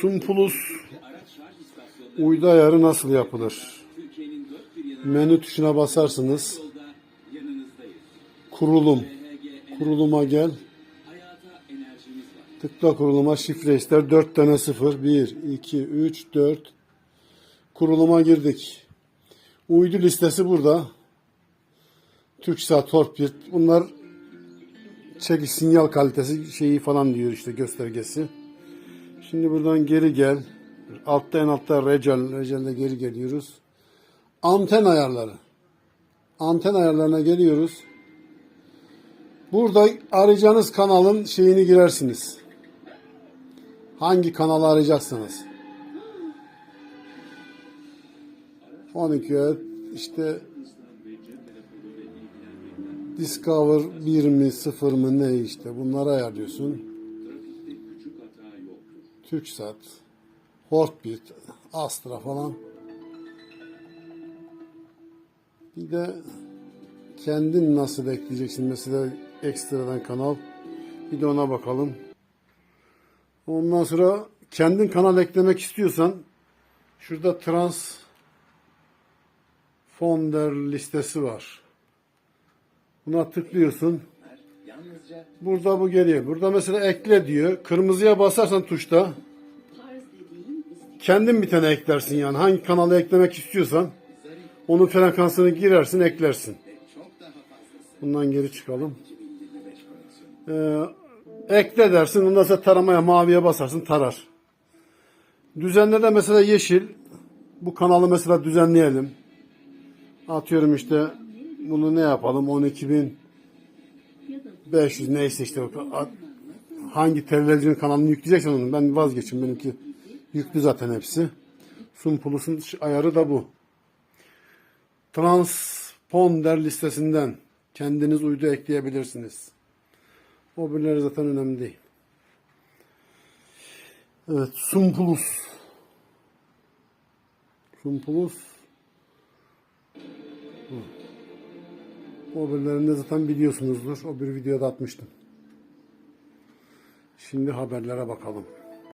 Sumpulus uydu ayarı nasıl yapılır? Menü tuşuna basarsınız. Kurulum. Kuruluma gel. Tıkla kuruluma şifre ister. 4 tane 0. 1, 2, 3, 4. Kuruluma girdik. Uydu listesi burada. TürkSat, Torpir. Bunlar çekiş sinyal kalitesi şeyi falan diyor işte göstergesi. Şimdi buradan geri gel. Altta en altta Recal. Recal'de geri geliyoruz. Anten ayarları. Anten ayarlarına geliyoruz. Burada arayacağınız kanalın şeyini girersiniz. Hangi kanalı arayacaksınız? 12 işte Discover 1 mi 0 mı ne işte bunları ayarlıyorsun. TürkSat, Hortbit, Astra falan. Bir de kendin nasıl ekleyeceksin mesela ekstradan kanal. Bir de ona bakalım. Ondan sonra kendin kanal eklemek istiyorsan şurada trans fonder listesi var. Buna tıklıyorsun. Burada bu geliyor. Burada mesela ekle diyor. Kırmızıya basarsan tuşta kendin bir tane eklersin yani. Hangi kanalı eklemek istiyorsan onun frekansını girersin, eklersin. Bundan geri çıkalım. Ee, ekle dersin. Ondan sonra taramaya maviye basarsın tarar. Düzenle de mesela yeşil. Bu kanalı mesela düzenleyelim. Atıyorum işte bunu ne yapalım? 12.500 neyse işte hangi televizyon kanalını yükleyeceksen onu ben vazgeçin benimki yüklü zaten hepsi. Sunpulus'un ayarı da bu. Transponder listesinden kendiniz uydu ekleyebilirsiniz. O birileri zaten önemli değil. Evet, Sumpulus. Sumpulus. O birilerini de zaten biliyorsunuzdur. O bir videoda atmıştım. Şimdi haberlere bakalım.